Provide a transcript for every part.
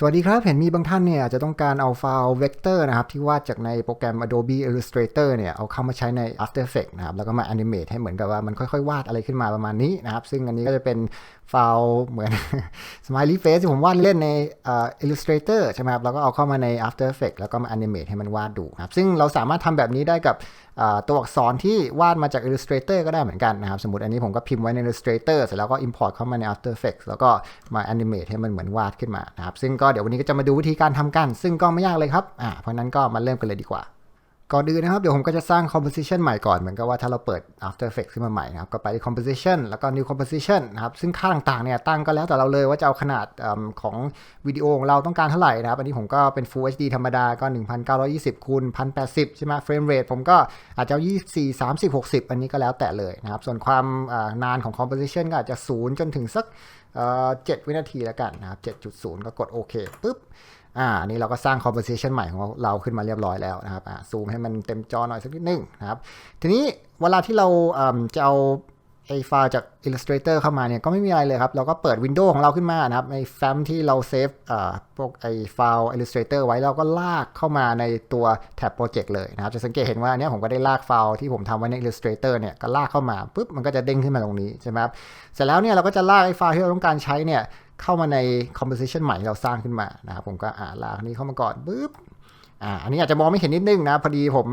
สวัสดีครับ เห็นมีบางท่านเนี่ยอาจจะต้องการเอาไฟล์เวกเตอร์นะครับที่วาดจากในโปรแกรม Adobe Illustrator เนี่ยเอาเข้ามาใช้ใน After Effects นะครับแล้วก็มา animate ให้เหมือนกับว่ามันค่อยๆ วาดอะไรขึ้นมาประมาณนี้นะครับ ซึ่งอันนี้ก็จะเป็นไฟล์เหมือน Smiley Face ที่ผมวาดเล่นใน Illustrator ใช่ไหมครับแล้วก็เอาเข้ามาใน After Effects แล้วก็มา animate ให้มันวาดดูนะครับซึ่งเราสามารถทำแบบนี้ได้กับ ตัวอักษรที่วาดมาจาก Illustrator ก็ได้เหมือนกันนะครับ สมมติอันนี้ผมก็พิมพ์ไว้ใน Illustrator เสร็จแล้วก็ import เข้ามาใน After Effects แล้วก็มา animate ให้มันเหมือนวาดขึ้นมานะครับ ซึ่งก็เดี๋ยววันนี้ก็จะมาดูวิธีการทำกัน ซึ่งก็ไม่ยากเลยครับอ่าเพราะนั้นก็มาเริ่มกันเลยดีกว่า ก่อนอื่นนะครับ เดี๋ยวผมก็จะสร้าง composition ใหม่ก่อน เหมือนกับว่าถ้าเราเปิด After Effects ขึ้นมาใหม่นะครับ ก็ไปที่ composition แล้วก็ new composition นะครับ ซึ่งค่าต่างๆ เนี่ยตั้งก็แล้วแต่เราเลยว่าจะเอาขนาดอของวิดีโอของเราต้องการเท่าไหร่นะครับ อันนี้ผมก็เป็น Full HD ธรรมดาก็ 1920คูณ1080 ใช่ไหม frame rate ผมก็อาจจะเอา24 30 60 อันนี้ก็แล้วแต่เลยนะครับ ส่วนความนานของ composition ก็อาจจะ0จนถึงสักเอ่อ7วินาทีแล้วกันนะครับ7.0 ก็กดโอเคปุ๊บ อ่าอันนี้เราก็สร้าง composition ใหม่ของเราขึ้นมาเรียบร้อยแล้วนะครับอ่าซูมให้มันเต็มจอหน่อยสักนิดนึงนะครับ ทีนี้เวลาที่เราเอิ่มจะเอาไอ้ไฟล์จาก Illustrator เข้ามาเนี่ยก็ไม่มีอะไรเลยครับ เราก็เปิด Windows ของเราขึ้นมานะครับในแฟ้มที่เราเซฟอ่าพวกไอ้ไฟล์ Illustrator ไว้เราก็ลากเข้ามาในตัวแท็บโปรเจกต์เลยนะครับ จะสังเกตเห็นว่าเนี่ยผมก็ได้ลากไฟล์ที่ผมทำไว้ใน Illustrator เนี่ยก็ลากเข้ามาปุ๊บมันก็จะเด้งขึ้นมาตรงนี้ใช่ไหมครับเสร็จแล้วเนี่ยเราก็จะลากไอ้ไฟล์ที่เราต้องการใช้เนี่ย เข้ามาใน composition ใหม่ที่เราสร้างขึ้นมานะครับผมก็อ่าลากอันนี้เข้ามาก่อนปึ๊บอ่าอันนี้อาจจะมองไม่เห็นนิดนึงนะ พอดีผม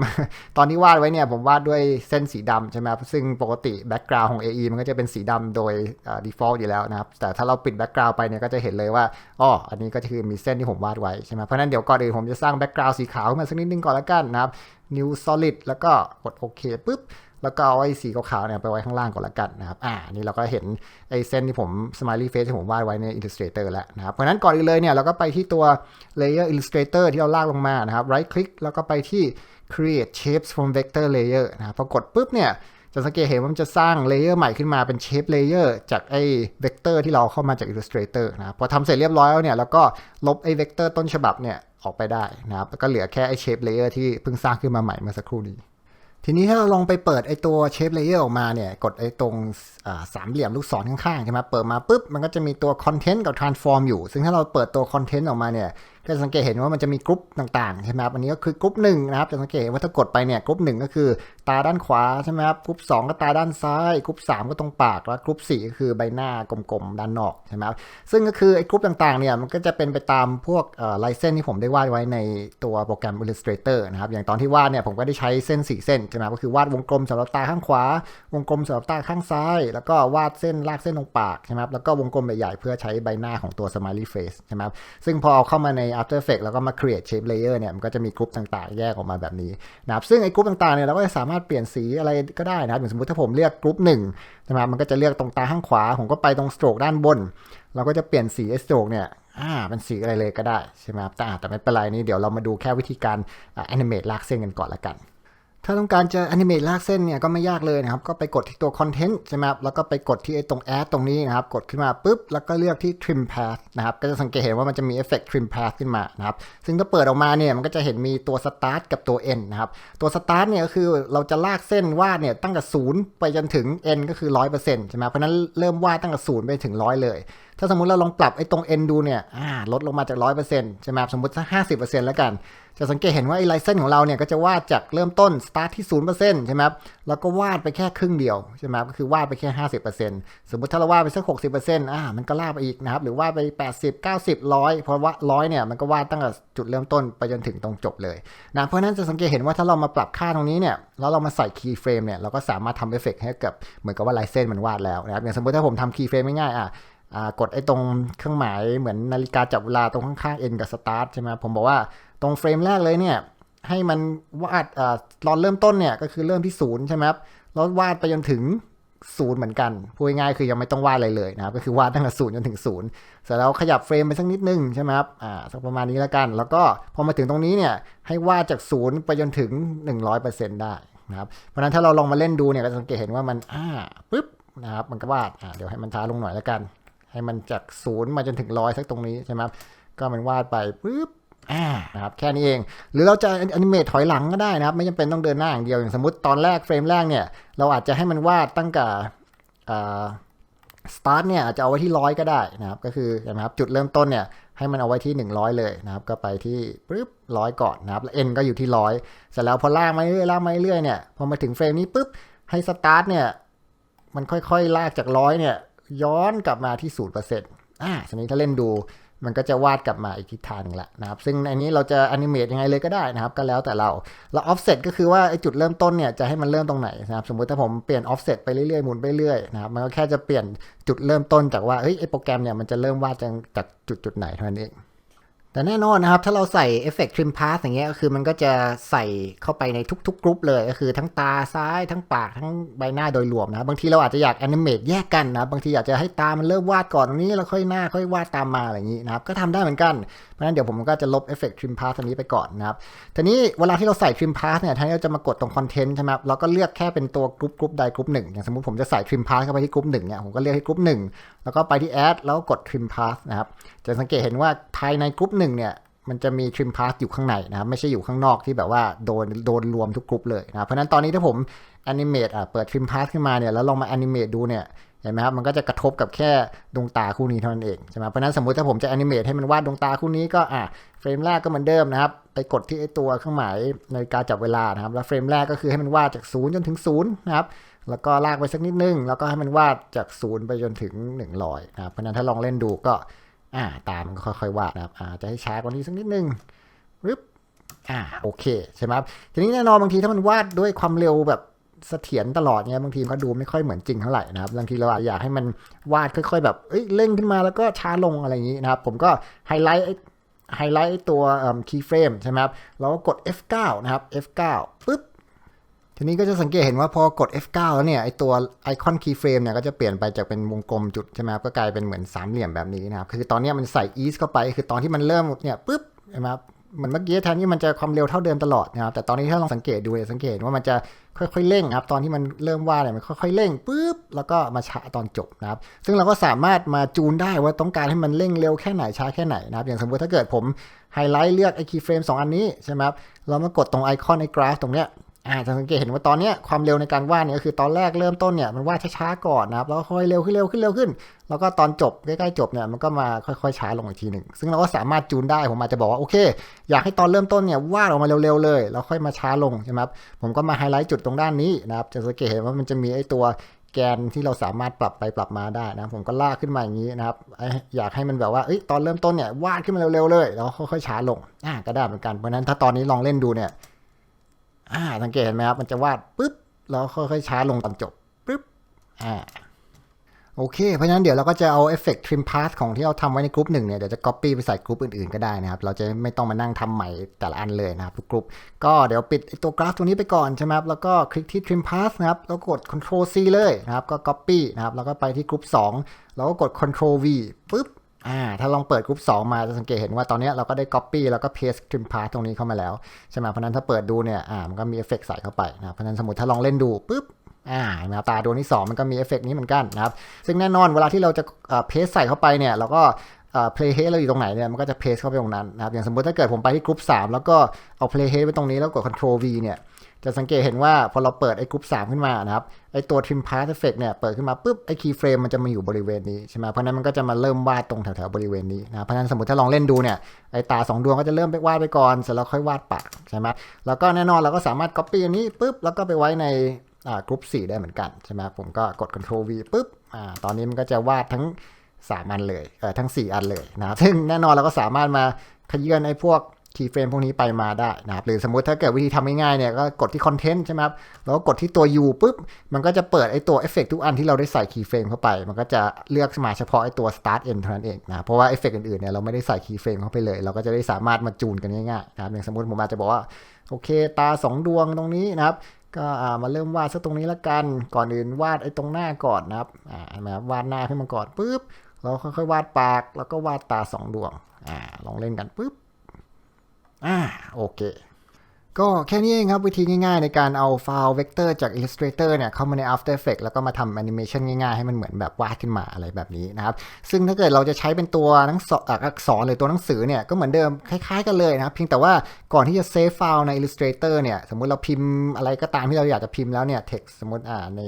ตอนที่วาดไว้เนี่ยผมวาดด้วยเส้นสีดำใช่ไหมครับซึ่งปกติ background ของ AE มันก็จะเป็นสีดำโดย default อยู่แล้วนะครับ แต่ถ้าเราปิด background ไปเนี่ยก็จะเห็นเลยว่าอ๋ออันนี้ก็คือมีเส้นที่ผมวาดไว้ใช่ไหมเพราะนั้นเดี๋ยวก่อนอื่นผมจะสร้าง background สีขาวขึ้นมาสักนิดนึงก่อนละกันนะครับ new solid แล้วก็กดโอเคปุ๊บ แล้วก็เอาไอ้สีขาวๆเนี่ยไปไว้ข้างล่างก่อนละกันนะครับ อ่า นี่เราก็เห็นไอ้เส้นที่ผม smiley face ที่ผมวาดไว้ใน Illustrator แล้วนะครับ เพราะนั้นก่อนอื่นเลยเนี่ยเราก็ไปที่ตัว layer Illustrator ที่เราลากลงมานะครับ right click แล้วก็ไปที่ create shapes from vector layer นะครับพอกดปุ๊บเนี่ย จะสังเกตเห็นว่ามันจะสร้างเลเยอร์ใหม่ขึ้นมาเป็นเชฟเลเยอร์จากไอ้เวกเตอร์ที่เราเข้ามาจาก Illustrator นะพอทำเสร็จเรียบร้อยแล้วเนี่ยแล้วก็ลบไอ้เวกเตอร์ต้นฉบับเนี่ยออกไปได้นะครับแล้วก็เหลือแค่ไอ้เชฟเลเยอร์ที่เพิ่งสร้างขึ้นมาใหม่เมื่อสักครู่นี้ทีนี้ถ้าเราลองไปเปิดไอตัวเชฟเลเยอร์ออกมาเนี่ย กดไอตรงสามเหลี่ยมลูกศรข้างๆใช่ไหมเปิดมาปุ๊บ มันก็จะมีตัวคอนเทนต์กับ transform อยู่ ซึ่งถ้าเราเปิดตัวคอนเทนต์ออกมาเนี่ย ก็จะสังเกตเห็นว่ามันจะมีกรุ๊ปต่างๆใช่ไหมครับอันนี้ก็คือกรุ๊ปหนึ่งนะครับจะสังเกตว่าถ้ากดไปเนี่ยกรุ๊ปหนึ่งก็คือตาด้านขวาใช่ไหมครับกรุ๊ปสองก็ตาด้านซ้ายกรุ๊ปสามก็ตรงปากแล้วกรุ๊ปสี่ก็คือใบหน้ากลมๆด้านนอกใช่ไหมครับซึ่งก็คือไอ้กรุ๊ปต่างๆเนี่ยมันก็จะเป็นไปตามพวกลายเส้นที่ผมได้วาดไว้ในตัวโปรแกรม Illustrator นะครับอย่างตอนที่วาดเนี่ยผมก็ได้ใช้เส้นสี่เส้นใช่ไหมก็คือวาดวงกลมสำหรับตาข้างขวา วงกลมสำหรับตาข้างซ้าย แล้วก็วาดเส้นลากเส้นตรงปากใช่ไหมครับแล้วก็วงกลมใหญ่ๆเพื่อใช้ใบหน้าของตัว smiley face ใช่ไหมครับซึ่งพอเอาเข้ามาใน After Effects แล้วก็มา create shape layer เนี่ยมันก็จะมีกรุ๊ปต่างๆ แยกออกมาแบบนี้นะครับซึ่งไอ้กรุ๊ปต่างๆเนี่ยเราก็จะสามารถเปลี่ยนสีอะไรก็ได้นะครับอย่างสมมติถ้าผมเลือกกรุ๊ปหนึ่งนะครับมันก็จะเลือกตรงตาข้างขวา ผมก็ไปตรง stroke ด้านบน เราก็จะเปลี่ยนสีไอ้ stroke เนี่ยอ่าเป็นสีอะไรเลยก็ได้ใช่ไหมครับแต่แต่ไม่เป็นไรนี่เดี๋ยวเรามาดูแค่วิธีการอ่า animate ลากเส้นกันก่อนละกัน ถ้าต้องการจะ animate ลากเส้นเนี่ยก็ไม่ยากเลยนะครับ ก็ไปกดที่ตัว content ใช่ไหมครับ แล้วก็ไปกดที่ไอ้ตรง add ตรงนี้นะครับ กดขึ้นมาปุ๊บ แล้วก็เลือกที่ trim path นะครับ ก็จะสังเกตเห็นว่ามันจะมี effect trim path ขึ้นมานะครับ ซึ่งถ้าเปิดออกมาเนี่ยมันก็จะเห็นมีตัว start กับตัว end นะครับ ตัว start เนี่ยก็คือเราจะลากเส้นวาดเนี่ยตั้งแต่ศูนย์ไปจนถึง end ก็คือ 100%ใช่ไหมเพราะฉะนั้นเริ่มวาดตั้งแต่ศูนย์ไปถึงร้อยเลย ถ้าสมมติเราลองปรับไอ้ตรง n ดูเนี่ยลดลงมาจาก 100%ใช่ไหมครับสมมติสัก50%แล้วกัน จะสังเกตเห็นว่าไอ้ไลเส้นของเราเนี่ยก็จะวาดจากเริ่มต้น start ที่ 0%ใช่ไหมครับแล้วก็วาดไปแค่ครึ่งเดียวใช่ไหมครับก็คือวาดไปแค่ 50%สมมติถ้าเราวาดไปสัก 60%อ่ามันก็ลากไปอีกนะครับหรือวาดไป 80 90 100 เพราะว่าร้อยเนี่ยมันก็วาดตั้งแต่จุดเริ่มต้นไปจนถึงตรงจบเลยนะเพราะนั้นจะสังเกตเห็นว่าถ้าเรามาปรับค่าตรงนี้เนี่ยแล้วเรามาใส่ key frame เนี่ยเราก็สามารถทำเอฟเฟกต์ให้กับเหมือนกับว่าลายเส้นมันวาดแล้วนะครับอย่างสมมติถ้าผมทำ key frame ง่ายๆอะ กดไอ้ตรงเครื่องหมายเหมือนนาฬิกาจับเวลาตรงข้างๆ N กับ Start ใช่ไหมผมบอกว่าตรงเฟรมแรกเลยเนี่ยให้มันวาดตอนเริ่มต้นเนี่ยก็คือเริ่มที่ศูนย์ใช่ไหมครับแล้ววาดไปจนถึงศูนย์เหมือนกันพูดง่ายๆคือยังไม่ต้องวาดอะไรเลยนะครับก็คือวาดตั้งแต่ศูนย์จนถึงศูนย์เสร็จแล้วขยับเฟรมไปสักนิดนึงใช่ไหมครับอ่าสักประมาณนี้แล้วกัน แล้วก็พอมาถึงตรงนี้เนี่ยให้วาดจากศูนย์ไปจนถึง 100%ได้นะครับเพราะฉะนั้นถ้าเราลองมาเล่นดูเนี่ยก็สังเกตเห็นว่ามันอ่าปึ๊บนะครับมันก็วาดอ่าเดี๋ยวให้มันช้าลงหน่อยแล้วกัน ให้มันจากศูนย์มาจนถึงร้อยสักตรงนี้ใช่ไหมครับก็มันวาดไปปุ๊บอ่านะครับแค่นี้เอง หรือเราจะอนิเมตถอยหลังก็ได้นะครับ ไม่จำเป็นต้องเดินหน้าอย่างเดียวอย่างสมมติตอนแรกเฟรมแรกเนี่ยเราอาจจะให้มันวาดตั้งแต่อ่า start เนี่ยอาจจะเอาไว้ที่ร้อยก็ได้นะครับ ก็คือนะครับจุดเริ่มต้นเนี่ยให้มันเอาไว้ที่ 100 เลยนะครับ ก็ไปที่ปึ๊บร้อยก่อนนะครับ แล้ว n ก็อยู่ที่ร้อยเสร็จแล้วพอลากมาเรื่อยๆลากมาเรื่อยๆเนี่ยพอมาถึงเฟรมนี้ปุ๊บให้ start เนี่ยมันค่อยๆ ลากจากร้อยเนี่ย ย้อนกลับมาที่0%อ่าสมมติถ้าเล่นดูมันก็จะวาดกลับมาอีกทิศทางละนะครับ ซึ่งในนี้เราจะแอนิเมตยังไงเลยก็ได้นะครับ ก็แล้วแต่เรา แล้ว offset ก็คือว่าไอจุดเริ่มต้นเนี่ยจะให้มันเริ่มตรงไหนนะครับ สมมุติถ้าผมเปลี่ยนออฟเซตไปเรื่อยๆ หมุนไปเรื่อยนะครับ มันก็แค่จะเปลี่ยนจุดเริ่มต้นจากว่า เฮ้ย ไอโปรแกรมเนี่ยมันจะเริ่มวาดจากจุดจุดไหนเท่านั้นเอง แต่แน่นอนนะครับ ถ้าเราใส่เอฟเฟกต์ trim path อย่างเงี้ยก็คือมันก็จะใส่เข้าไปในทุกๆกรุ๊ปเลยก็คือทั้งตาซ้ายทั้งปากทั้งใบหน้าโดยรวมนะบบางทีเราอาจจะอยากแอนิเมตแยกกันนะบบางทีอยากจะให้ตามันเริ่มวาดก่อนตรงนี้แล้วค่อยหน้าค่อยวาดตามมาอะไรอย่างนี้นะครับก็ทำได้เหมือนกันเพราะฉะนั้นเดี๋ยวผมก็จะลบเอฟเฟกต์ trim path อันนี้ไปก่อนนะครับทีนี้เวลาที่เราใส่ trim path เนี่ยแทนที่เราจะมากดตรง content ใช่ไหมครับเราก็เลือกแค่เป็นตัวกรุ๊ปกรุ๊ปใดกรุ๊ปหนึ่งอย่างสมมติผมจะใส่ trim path เข้าไปที่กรุ๊ปหนึ่งเนี่ยผมก็เลือกที่กรุ๊ปหนึ่งแล้วก็ไปที่ add แล้วกด trim path นะครับจะสังเกตเห็นว่าภายในกรุ๊ปหนึ่งเนี่ยมันจะมี trim path อยู่ข้างในนะครับไม่ใช่อยู่ข้างนอกที่แบบว่าโดนโดนรวมทุกกลุ่มเลยนะเพราะฉะนั้นตอนนี้ถ้าผม animate อะเปิด trim path ขึ้นมาเนี่ยแล้วลองมา animate ดูเนี่ย ห็นไหมครับมันก็จะกระทบกับแค่ดวงตาคู่นี้เท่านั้นเองใช่ไหมเพราะนั้นสมมติถ้าผมจะ animate ให้มันวาดดวงตาคู่นี้ก็อะเฟรมแรกก็เหมือนเดิมนะครับ ไปกดที่ไอตัวเครื่องหมายนาฬิกาจับเวลานะครับ แล้วเฟรมแรกก็คือให้มันวาดจาก0จนถึง0นะครับแล้วก็ลากไปสักนิดนึง แล้วก็ให้มันวาดจาก0ไปจนถึง 100นะครับเพราะนั้นถ้าลองเล่นดูก็อ่าตามมันก็ค่อยๆวาดนะครับอ่าจะให้ช้ากว่านี้สักนิดนึงปึ๊บอ่าโอเคใช่ไหมครับทีนี้แน่นอนบางทีถ้ามันวาดด้วยความเร็วแบบ เสถียรตลอดเนี่ยบางทีมันก็ดูไม่ค่อยเหมือนจริงเท่าไหร่นะครับบางทีเราอาจอยากให้มันวาดค่อย ๆ แบบเอ้ยเร่งขึ้นมาแล้วก็ช้าลงอะไรอย่างนี้นะครับ ผมก็ไฮไลท์ไฮไลท์ตัวคีย์เฟรมใช่ไหมครับเราก็กด F9 นะครับ F9 ปึ๊บทีนี้ก็จะสังเกตเห็นว่าพอกด F9 แล้วเนี่ยไอตัวไอคอนคีย์เฟรมเนี่ยก็จะเปลี่ยนไปจากเป็นวงกลมจุดใช่ไหมครับก็กลายเป็นเหมือนสามเหลี่ยมแบบนี้นะครับคือตอนนี้มันใส่ ease เข้าไปคือตอนที่มันเริ่มเนี่ยปึ๊บใช่ไหมครับ มือนเมื่อกี้แทนที่มันจะความเร็วเท่าเดิมตลอดนะครับ แต่ตอนนี้ถ้าลองสังเกตดูเนี่ยสังเกตว่ามันจะค่อยๆเร่งครับตอนที่มันเริ่มว่าเนี่ยมันค่อยๆเร่งปุ๊บแล้วก็มาช้าตอนจบนะครับ ซึ่งเราก็สามารถมาจูนได้ว่าต้องการให้มันเร่งเร็วแค่ไหนช้าแค่ไหนนะครับ อย่างสมมติถ้าเกิดผมไฮไลท์เลือกไอคีเฟรมสองอันนี้ใช่ไหมครับเรามากดตรงไอคอนในกราฟตรงเนี้ย อาจะสังเกตเห็นว่าตอนนี้ความเร็วในการวาดเนี่ยคือตอนแรกเริ่มต้นเนี่ยมันวาดช้าๆก่อนนะครับแล้วค่อยเร็วขึ้นเร็วขึ้นเร็วขึ้น แล้วก็ตอนจบใกล้ๆจบเนี่ยมันก็มาค่อยๆช้าลงอีกทีหนึ่งซึ่งเราก็สามารถจูนได้ผมอาจจะบอกว่าโอเค อยากให้ตอนเริ่มต้นเนี่ยวาดออกมาเร็วๆเลยแล้วค่อยมาช้าลงใช่ไหมครับผมก็มาไฮไลท์จุดตรงด้านนี้นะครับจะสังเกตเห็นว่ามันจะมีไอ้ตัวแกนที่เราสามารถปรับไปปรับมาได้นะผมก็ลากขึ้นมาอย่างนี้นะครับอยากให้มันแบบว่าอตอนเริ่มต้นเนี่ยวาดขึ้นมาเร็วๆเลย แล้วค่อยๆช้าลงอ่าก็ได้เหมือนกันเพราะนั้นถ้าตอนนี้ลองเล่นดูเนี่ย อ่าสังเกตเห็นไหมครับ มันจะวาดปุ๊บแล้วค่อยๆช้าลงตอนจบปุ๊บอ่าโอเค เพราะฉะนั้นเดี๋ยวเราก็จะเอาเอฟเฟกต์ trim path ของที่เราทำไว้ในกลุ่มหนึ่งเนี่ย เดี๋ยวจะ copy ไปใส่กลุ่มอื่นๆก็ได้นะครับ เราจะไม่ต้องมานั่งทำใหม่แต่ละอันเลยนะครับทุกกลุ่มก็เดี๋ยวปิดตัวกราฟตัวนี้ไปก่อนใช่ไหมครับ แล้วก็คลิกที่ trim path นะครับ แล้วกด control C เลยนะครับ ก็ copy นะครับ แล้วก็ไปที่กลุ่ม2แล้วก็กด control V ปุ๊บ อ่าถ้าลองเปิดกรุ๊ป2มาจะสังเกตเห็นว่าตอนนี้เราก็ได้ Copy แล้วก็ Paste Trim Path ตรงนี้เข้ามาแล้วใช่ไหมเพราะนั้นถ้าเปิดดูเนี่ยอ่ามันก็มีเอฟเฟกต์ใส่เข้าไปนะเพราะนั้นสมมติถ้าลองเล่นดูปุ๊บอ่าเห็นไหมครับตาดวงที่ 2 มันก็มีเอฟเฟกต์นี้เหมือนกันนะครับซึ่งแน่นอนเวลาที่เราจะเพสใส่เข้าไปเนี่ยเราก็เพลย์เฮดเราอยู่ตรงไหนเนี่ยมันก็จะเพสเข้าไปตรงนั้นนะครับอย่างสมมติถ้าเกิดผมไปที่กรุ๊ป3แล้วก็เอาเพลย์เฮดไว้ตรงนี้แล้วกด Ctrl V เนี่ย จะสังเกตเห็นว่าพอเราเปิดไอ้กรุ๊ป3ขึ้นมานะครับ ไอ้ตัว trim path effect เนี่ยเปิดขึ้นมาปุ๊บไอ้ key frame มันจะมาอยู่บริเวณนี้ใช่ไหมเพราะนั้นมันก็จะมาเริ่มวาดตรงแถวๆบริเวณนี้นะเพราะนั้นสมมติถ้าลองเล่นดูเนี่ยไอ้ตา2ดวงก็จะเริ่มไปวาดไปก่อนเสร็จแล้วค่อยวาดปากใช่ไหมแล้วก็แน่นอนเราก็สามารถ copy อันนี้ปุ๊บแล้วก็ไปไว้ในกรุ๊ป4ได้เหมือนกันใช่ไหมผมก็กด control V ปุ๊บอ่าตอนนี้มันก็จะวาดทั้ง3อันเลยเออทั้ง 4 อันเลยนะซึ่งแน่นอนเราก็สามารถมาขยื่นไอ้พวก คีย์เฟรมพวกนี้ไปมาได้นะครับหรือสมมติถ้าเกิดวิธีทำง่ายๆเนี่ยก็กดที่คอนเทนต์ใช่ไหมครับแล้วก็กดที่ตัว U ปุ๊บ มันก็จะเปิดไอ้ตัวเอฟเฟกทุกอันที่เราได้ใส่คีย์เฟรมเข้าไป มันก็จะเลือกมาเฉพาะไอ้ตัว start end เท่านั้นเองนะเพราะว่าเอฟเฟกอื่นๆเนี่ยเราไม่ได้ใส่คีย์เฟรมเข้าไปเลย เราก็จะได้สามารถมาจูนกันง่ายๆนะครับอย่างสมมติผมอาจจะบอกว่าโอเค ตา 2 ดวงตรงนี้นะครับก็มาเริ่มวาดซะตรงนี้ละกันก่อนอื่นวาดไอ้ตรงหน้าก่อนนะครับอ่าวาดหน้าขึ้นมาก่อนปุ๊บเราค่อยๆวาดปากแล้วก็วาดตา 2 ดวงอ่าลองเล่นกันปุ๊บ อ่าโอเค ก็แค่นี้เองครับวิธีง่ายๆ ในการเอาไฟล์เวกเตอร์จาก Illustrator เนี่ยเข้ามาใน After Effects แล้วก็มาทำแอนิเมชันง่ายๆ ให้มันเหมือนแบบวาดขึ้นมาอะไรแบบนี้นะครับ ซึ่งถ้าเกิดเราจะใช้เป็นตัวหนังสออักษรหรือตัวหนังสือเนี่ยก็เหมือนเดิมคล้ายๆกันเลยนะครับ เพียงแต่ว่าก่อนที่จะเซฟไฟล์ใน Illustrator เนี่ยสมมติเราพิมพ์อะไรก็ตามที่เราอยากจะพิมพ์แล้วเนี่ย text สมมติอ่านใน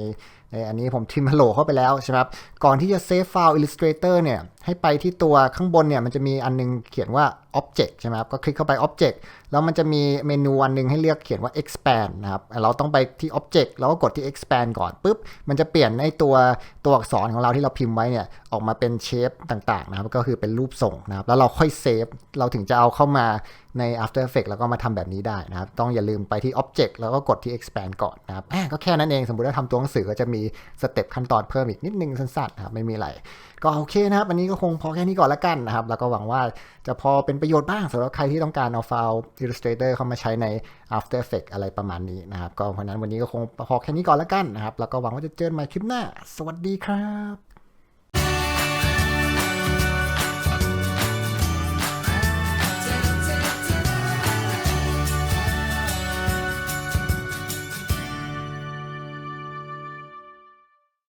อันนี้ผมทิม hello เข้าไปแล้วใช่ไหมครับ ก่อนที่จะเซฟไฟล์ Illustrator เนี่ยให้ไปที่ตัวข้างบนเนี่ยมันจะมีอันนึงเขียนว่า Object ใช่ไหมครับ ก็คลิกเข้าไป Object แล้วมันจะมีเมนูอันนึงให้เลือกเขียนว่า Expand นะครับ เราต้องไปที่ Object แล้วก็กดที่ Expand ก่อนปุ๊บ มันจะเปลี่ยนในตัวตัวอักษรของเราที่เราพิมพ์ไว้เนี่ยออกมาเป็นเชฟต่างๆนะครับ ก็คือเป็นรูปทรงนะครับ แล้วเราค่อยเซฟ เราถึงจะเอาเข้ามา ใน After Effects แล้วก็มาทำแบบนี้ได้นะครับ ต้องอย่าลืมไปที่ Object แล้วก็กดที่ Expand ก่อนนะครับก็แค่นั้นเอง สมมติว่าทำตัวหนังสือก็จะมีสเต็ปขั้นตอนเพิ่มอีกนิดนึงสั้นๆนะครับไม่มีอะไร ก็โอเคนะครับอันนี้ก็คงพอแค่นี้ก่อนละกันนะครับ แล้วก็หวังว่าจะพอเป็นประโยชน์บ้างสำหรับใครที่ต้องการเอาไฟล์ Illustrator เข้ามาใช้ใน After Effects อะไรประมาณนี้นะครับ ก็เพราะฉะนั้นวันนี้ก็คงพอแค่นี้ก่อนละกันนะครับ แล้วก็หวังว่าจะเจอกันใหม่คลิปหน้า สวัสดีครับ